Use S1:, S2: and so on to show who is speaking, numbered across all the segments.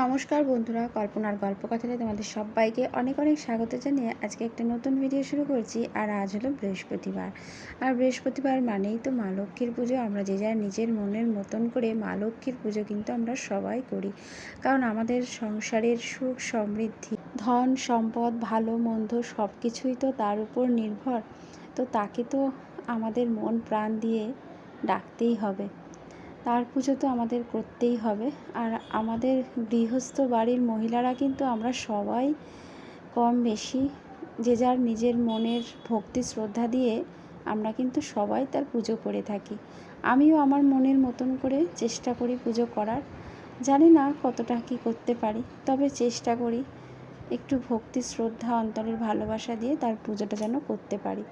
S1: নমস্কার বন্ধুরা কল্পনার গল্প কথাতে তোমাদের সবাইকে অনেক অনেক স্বাগত জানিয়ে আজকে একটা নতুন ভিডিও শুরু করছি আর আজ হলো বৃহস্পতিবার আর বৃহস্পতিবার মানেই তো মা লক্ষ্মীর পুজো আমরা যে যার নিজের মনের মতন করে মা লক্ষ্মীর পুজো কিন্তু আমরা সবাই করি কারণ আমাদের সংসারের সুখ সমৃদ্ধি ধন সম্পদ ভালো মন্দ সব কিছুই তো তার উপর নির্ভর তো তাকে তো আমাদের মন প্রাণ দিয়ে ডাকতেই হবে তার পুজো তো আমাদের করতেই হবে আর আমাদের গৃহস্থ বাড়ির মহিলারা কিন্তু আমরা সবাই কম বেশি যে যার নিজের মনের ভক্তি শ্রদ্ধা দিয়ে আমরা কিন্তু সবাই তার পুজো করে থাকি আমিও আমার মনের মতন করে চেষ্টা করি পুজো করার জানি না কতটা কি করতে পারি তবে চেষ্টা করি একটু ভক্তি শ্রদ্ধা অন্তরের ভালোবাসা দিয়ে তার পুজোটা যেন করতে পারি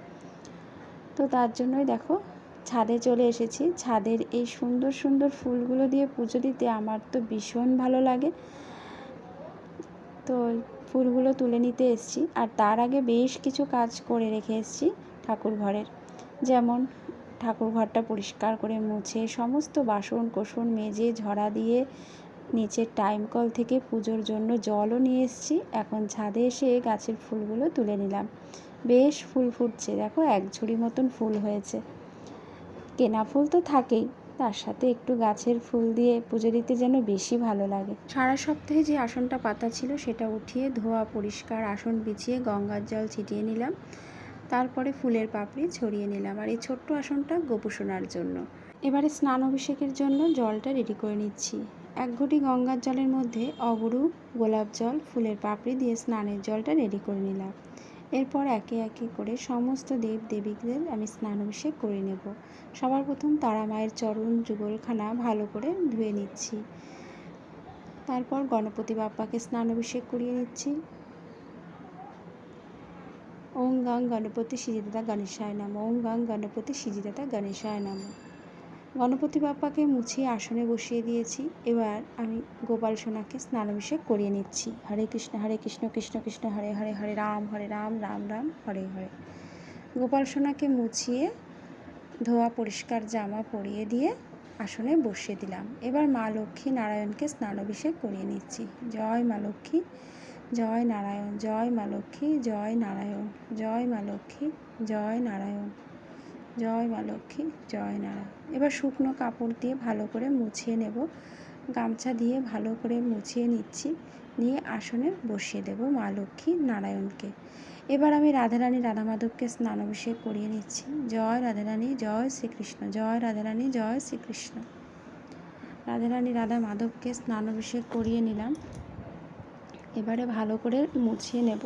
S1: তো তার জন্যই দেখো ছাদে চলে এসেছি ছাদের এই সুন্দর সুন্দর ফুলগুলো দিয়ে পুজো দিতে আমার তো ভীষণ ভালো লাগে তো ফুলগুলো তুলে নিতে এসছি আর তার আগে বেশ কিছু কাজ করে রেখে এসছি ঠাকুর ঘরের যেমন ঠাকুর ঘরটা পরিষ্কার করে মুছে সমস্ত বাসন কোসন মেজে ঝরা দিয়ে নিচের টাইম কল থেকে পুজোর জন্য জলও নিয়ে এসছি এখন ছাদে এসে গাছের ফুলগুলো তুলে নিলাম বেশ ফুল ফুটছে দেখো এক ঝুড়ি মতন ফুল হয়েছে কেনা ফুল তো থাকেই তার সাথে একটু গাছের ফুল দিয়ে পুজো দিতে যেন বেশি ভালো লাগে সারা সপ্তাহে যে আসনটা পাতা ছিল সেটা উঠিয়ে ধোয়া পরিষ্কার আসন বিছিয়ে গঙ্গার জল ছিটিয়ে নিলাম তারপরে ফুলের পাপড়ি ছড়িয়ে নিলাম আর এই ছোট্ট আসনটা গোপুষণার জন্য এবারে স্নান অভিষেকের জন্য জলটা রেডি করে নিচ্ছি এক ঘটি গঙ্গার জলের মধ্যে অগরু গোলাপ জল ফুলের পাপড়ি দিয়ে স্নানের জলটা রেডি করে নিলাম এরপর একে একে করে সমস্ত দেব দেবীদের আমি স্নানাভিষেক করে নেব সবার প্রথম তারা মায়ের চরণ যুগলখানা ভালো করে ধুয়ে নিচ্ছি তারপর গণপতি বাপ্পাকে স্নানাভিষেক করিয়ে নিচ্ছি ওম গাং গণপতি সিজিদাতা গণেশায় নাম ওম গাং গণপতি সিজিদাতা গণেশায় নাম গণপতি বাপ্পাকে মুছিয়ে আসনে বসিয়ে দিয়েছি এবার আমি গোপাল সোনাকে স্নানাভিষেক করিয়ে নিচ্ছি হরে কৃষ্ণ হরে কৃষ্ণ কৃষ্ণ কৃষ্ণ হরে হরে হরে রাম হরে রাম রাম রাম হরে হরে গোপাল সোনাকে মুছিয়ে ধোয়া পরিষ্কার জামা পরিয়ে দিয়ে আসনে বসিয়ে দিলাম এবার মা লক্ষ্মী নারায়ণকে স্নানাভিষেক করিয়ে নিচ্ছি জয় মা লক্ষ্মী জয় নারায়ণ জয় মা লক্ষ্মী জয় নারায়ণ জয় মা লক্ষ্মী জয় নারায়ণ জয় মা লক্ষ্মী জয় নারায়ণ এবার শুকনো কাপড় দিয়ে ভালো করে মুছিয়ে নেব গামছা দিয়ে ভালো করে মুছিয়ে নিচ্ছি নিয়ে আসনে বসিয়ে দেব মা লক্ষ্মী নারায়ণকে এবার আমি রাধারানী রাধামাধবকে স্নানাভিষেক করিয়ে নিচ্ছি জয় রাধারানী জয় শ্রীকৃষ্ণ জয় রাধারানী জয় শ্রীকৃষ্ণ রাধারানী রাধা মাধবকে স্নানাভিষেক করিয়ে নিলাম এবারে ভালো করে মুছিয়ে নেব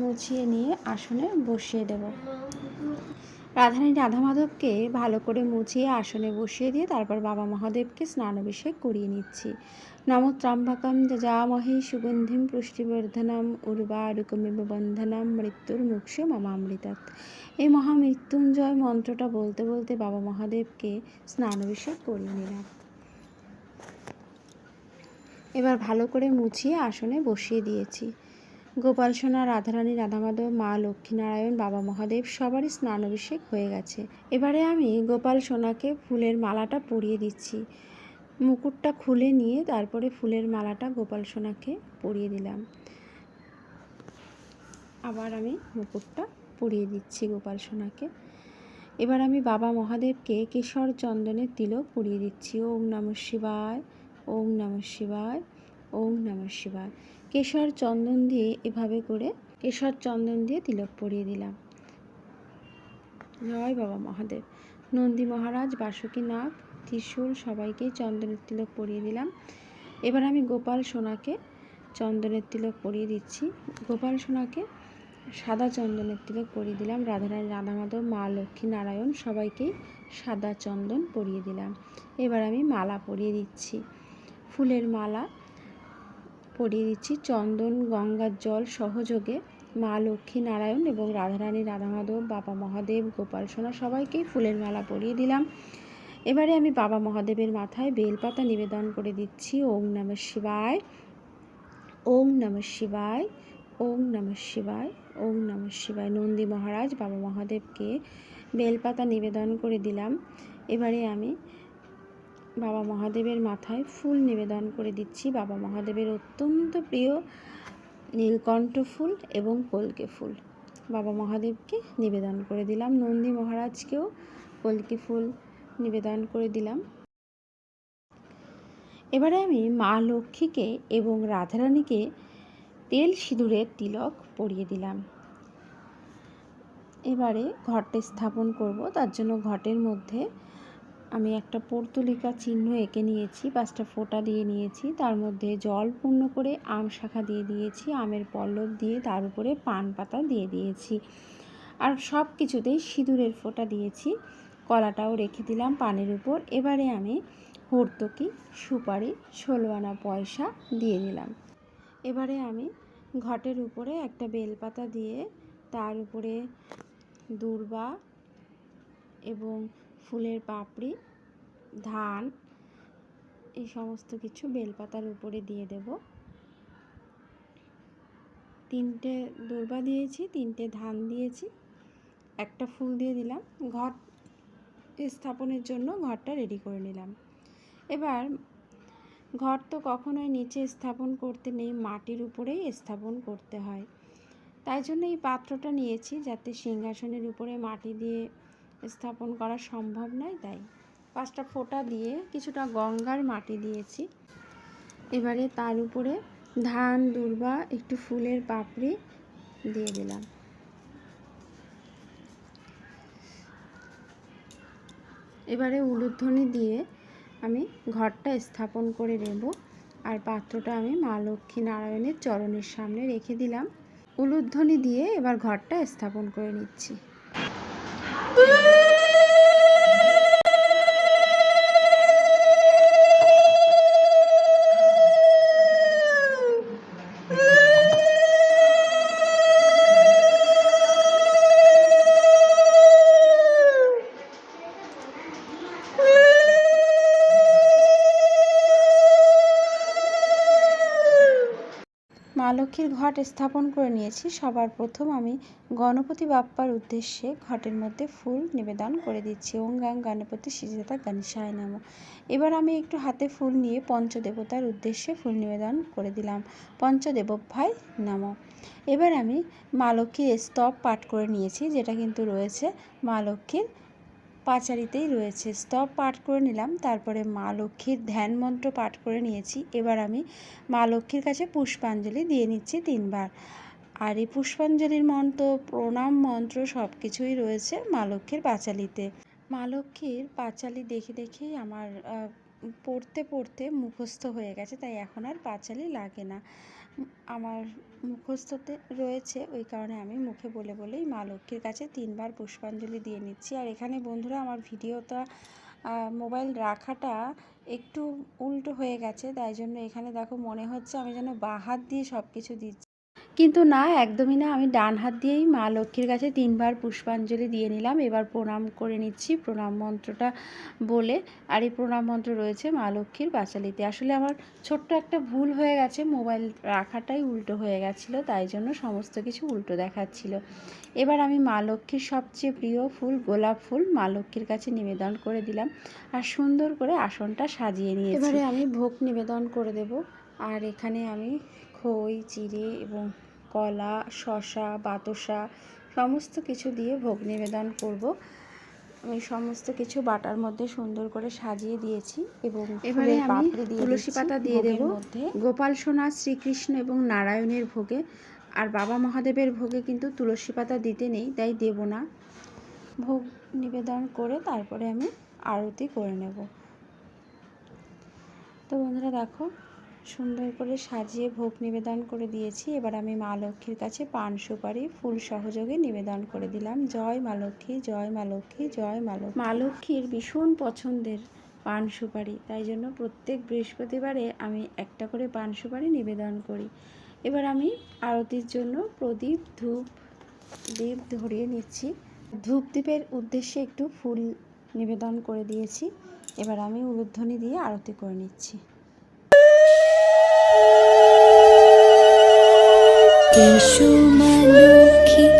S1: মুছিয়ে নিয়ে আসনে বসিয়ে দেব রাধারানী রাধা মাধবকে ভালো করে মুছিয়ে আসনে বসিয়ে দিয়ে তারপর বাবা মহাদেবকে স্নান অভিষেক করিয়ে নিচ্ছি নম যা মহি সুগন্ধিম পুষ্টিবর্ধনম রুকমিব বন্ধনম মৃত্যুর মামা মামামৃতাত এই মহামৃত্যুঞ্জয় মন্ত্রটা বলতে বলতে বাবা মহাদেবকে স্নান অভিষেক করিয়ে নিলাম এবার ভালো করে মুছিয়ে আসনে বসিয়ে দিয়েছি গোপাল সোনা রাধারানী রাধামাধব মা লক্ষ্মীনারায়ণ বাবা মহাদেব সবারই স্নান অভিষেক হয়ে গেছে এবারে আমি গোপাল সোনাকে ফুলের মালাটা পরিয়ে দিচ্ছি মুকুটটা খুলে নিয়ে তারপরে ফুলের মালাটা গোপাল সোনাকে পরিয়ে দিলাম আবার আমি মুকুটটা পরিয়ে দিচ্ছি গোপাল সোনাকে এবার আমি বাবা মহাদেবকে কেশর চন্দনের তিলক পরিয়ে দিচ্ছি ওম নম শিবায় ওম নম শিবায় ওম নম শিবায় কেশর চন্দন দিয়ে এভাবে করে কেশর চন্দন দিয়ে তিলক পরিয়ে দিলাম জয় বাবা মহাদেব নন্দী মহারাজ বাসুকী নাগ ত্রিশূল সবাইকে চন্দনের তিলক পরিয়ে দিলাম এবার আমি গোপাল সোনাকে চন্দনের তিলক পরিয়ে দিচ্ছি গোপাল সোনাকে সাদা চন্দনের তিলক পরিয়ে দিলাম রাধারানী মাধব মা লক্ষ্মী নারায়ণ সবাইকেই সাদা চন্দন পরিয়ে দিলাম এবার আমি মালা পরিয়ে দিচ্ছি ফুলের মালা পরিয়ে দিচ্ছি চন্দন গঙ্গার জল সহযোগে মা লক্ষ্মী নারায়ণ এবং রাধারানী মাধব বাবা মহাদেব গোপাল সোনা সবাইকেই ফুলের মালা পরিয়ে দিলাম এবারে আমি বাবা মহাদেবের মাথায় বেলপাতা নিবেদন করে দিচ্ছি ওম নম শিবায় ওম নম শিবায় ওম নম শিবায় ওম নম শিবায় নন্দী মহারাজ বাবা মহাদেবকে বেলপাতা নিবেদন করে দিলাম এবারে আমি বাবা মহাদেবের মাথায় ফুল নিবেদন করে দিচ্ছি বাবা মহাদেবের অত্যন্ত প্রিয় নীলকণ্ঠ ফুল এবং কলকে ফুল বাবা মহাদেবকে নিবেদন করে দিলাম নন্দী মহারাজকেও কলকি ফুল নিবেদন করে দিলাম এবারে আমি মা লক্ষ্মীকে এবং রাধারানীকে তেল সিঁদুরের তিলক পরিয়ে দিলাম এবারে ঘটে স্থাপন করব তার জন্য ঘটের মধ্যে আমি একটা পর্তুলিকা চিহ্ন এঁকে নিয়েছি পাঁচটা ফোঁটা দিয়ে নিয়েছি তার মধ্যে জল পূর্ণ করে আম শাখা দিয়ে দিয়েছি আমের পল্লব দিয়ে তার উপরে পান পাতা দিয়ে দিয়েছি আর সব কিছুতেই সিঁদুরের ফোঁটা দিয়েছি কলাটাও রেখে দিলাম পানের উপর এবারে আমি হর্তকি সুপারি ষোলো আনা পয়সা দিয়ে দিলাম এবারে আমি ঘটের উপরে একটা বেলপাতা দিয়ে তার উপরে দূর্বা এবং ফুলের পাপড়ি ধান এই সমস্ত কিছু বেলপাতার উপরে দিয়ে দেব তিনটে দূর্বা দিয়েছি তিনটে ধান দিয়েছি একটা ফুল দিয়ে দিলাম ঘর স্থাপনের জন্য ঘরটা রেডি করে নিলাম এবার ঘর তো কখনোই নিচে স্থাপন করতে নেই মাটির উপরেই স্থাপন করতে হয় তাই জন্য এই পাত্রটা নিয়েছি যাতে সিংহাসনের উপরে মাটি দিয়ে স্থাপন করা সম্ভব নয় তাই পাঁচটা ফোঁটা দিয়ে কিছুটা গঙ্গার মাটি দিয়েছি এবারে তার উপরে ধান দুর্বা একটু ফুলের পাপড়ি দিয়ে দিলাম এবারে উলুধ্বনি দিয়ে আমি ঘরটা স্থাপন করে নেব আর পাত্রটা আমি মা লক্ষ্মী নারায়ণের চরণের সামনে রেখে দিলাম উলুধ্বনি দিয়ে এবার ঘরটা স্থাপন করে নিচ্ছি
S2: Boo! Ah!
S1: ঘট স্থাপন করে নিয়েছি সবার প্রথম আমি গণপতি বাপ্পার উদ্দেশ্যে ঘটের মধ্যে ফুল নিবেদন করে দিচ্ছি ওং গাং গণপতি সিজেতা গণেশায় নাম এবার আমি একটু হাতে ফুল নিয়ে পঞ্চদেবতার উদ্দেশ্যে ফুল নিবেদন করে দিলাম ভাই নাম এবার আমি মা লক্ষ্মীর স্তব পাঠ করে নিয়েছি যেটা কিন্তু রয়েছে মা লক্ষ্মীর পাঁচালিতেই রয়েছে স্তব পাঠ করে নিলাম তারপরে মা লক্ষ্মীর ধ্যান মন্ত্র পাঠ করে নিয়েছি এবার আমি মা লক্ষ্মীর কাছে পুষ্পাঞ্জলি দিয়ে নিচ্ছি তিনবার আর এই পুষ্পাঞ্জলির মন্ত্র প্রণাম মন্ত্র সব কিছুই রয়েছে মা লক্ষ্মীর পাঁচালিতে মা লক্ষ্মীর পাঁচালি দেখে দেখেই আমার পড়তে পড়তে মুখস্থ হয়ে গেছে তাই এখন আর পাঁচালি লাগে না আমার মুখস্থতে রয়েছে ওই কারণে আমি মুখে বলে বলেই মা লক্ষ্মীর কাছে তিনবার পুষ্পাঞ্জলি দিয়ে নিচ্ছি আর এখানে বন্ধুরা আমার ভিডিওটা মোবাইল রাখাটা একটু উল্টো হয়ে গেছে তাই জন্য এখানে দেখো মনে হচ্ছে আমি যেন বাঁ হাত দিয়ে সব কিছু দিচ্ছি কিন্তু না একদমই না আমি ডান হাত দিয়েই মা লক্ষ্মীর কাছে তিনবার পুষ্পাঞ্জলি দিয়ে নিলাম এবার প্রণাম করে নিচ্ছি প্রণাম মন্ত্রটা বলে আর এই প্রণাম মন্ত্র রয়েছে মা লক্ষ্মীর পাঁচালিতে আসলে আমার ছোট্ট একটা ভুল হয়ে গেছে মোবাইল রাখাটাই উল্টো হয়ে গেছিলো তাই জন্য সমস্ত কিছু উল্টো দেখাচ্ছিল এবার আমি মা লক্ষ্মীর সবচেয়ে প্রিয় ফুল গোলাপ ফুল মা লক্ষ্মীর কাছে নিবেদন করে দিলাম আর সুন্দর করে আসনটা সাজিয়ে নিয়েছি এবারে আমি ভোগ নিবেদন করে দেব আর এখানে আমি খই চিড়ে এবং কলা শশা বাতাসা সমস্ত কিছু দিয়ে ভোগ নিবেদন করব আমি সমস্ত কিছু বাটার মধ্যে সুন্দর করে সাজিয়ে দিয়েছি এবং এবারে আমি তুলসী পাতা দিয়ে দেব গোপাল সোনা শ্রীকৃষ্ণ এবং নারায়ণের ভোগে আর বাবা মহাদেবের ভোগে কিন্তু তুলসী পাতা দিতে নেই তাই দেব না ভোগ নিবেদন করে তারপরে আমি আরতি করে নেব তো বন্ধুরা দেখো সুন্দর করে সাজিয়ে ভোগ নিবেদন করে দিয়েছি এবার আমি মা লক্ষ্মীর কাছে পান সুপারি ফুল সহযোগে নিবেদন করে দিলাম জয় মা লক্ষ্মী জয় মা লক্ষ্মী জয় মা লক্ষ্মী মা লক্ষ্মীর ভীষণ পছন্দের পান সুপারি তাই জন্য প্রত্যেক বৃহস্পতিবারে আমি একটা করে পান সুপারি নিবেদন করি এবার আমি আরতির জন্য প্রদীপ ধূপ দীপ ধরিয়ে নিচ্ছি ধূপ দ্বীপের উদ্দেশ্যে একটু ফুল নিবেদন করে দিয়েছি এবার আমি উলুধ্বনি দিয়ে আরতি করে নিচ্ছি
S2: 地书满屋清。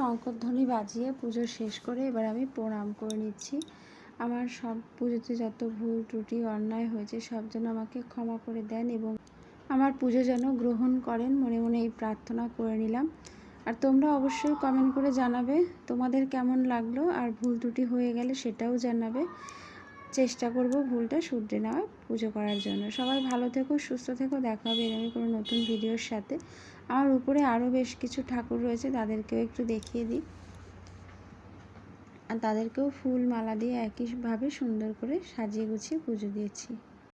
S1: শঙ্করধ্বনি বাজিয়ে পুজো শেষ করে এবার আমি প্রণাম করে নিচ্ছি আমার সব পুজোতে যত ভুল ত্রুটি অন্যায় হয়েছে সব যেন আমাকে ক্ষমা করে দেন এবং আমার পুজো যেন গ্রহণ করেন মনে মনে এই প্রার্থনা করে নিলাম আর তোমরা অবশ্যই কমেন্ট করে জানাবে তোমাদের কেমন লাগলো আর ভুল ত্রুটি হয়ে গেলে সেটাও জানাবে চেষ্টা করব ভুলটা শুধরে নেওয়ার পুজো করার জন্য সবাই ভালো থেকো সুস্থ থেকো দেখা হবে এরকম কোনো নতুন ভিডিওর সাথে আর উপরে আরও বেশ কিছু ঠাকুর রয়েছে তাদেরকেও একটু দেখিয়ে দিই আর তাদেরকেও ফুল মালা দিয়ে একইভাবে সুন্দর করে সাজিয়ে গুছিয়ে পুজো দিয়েছি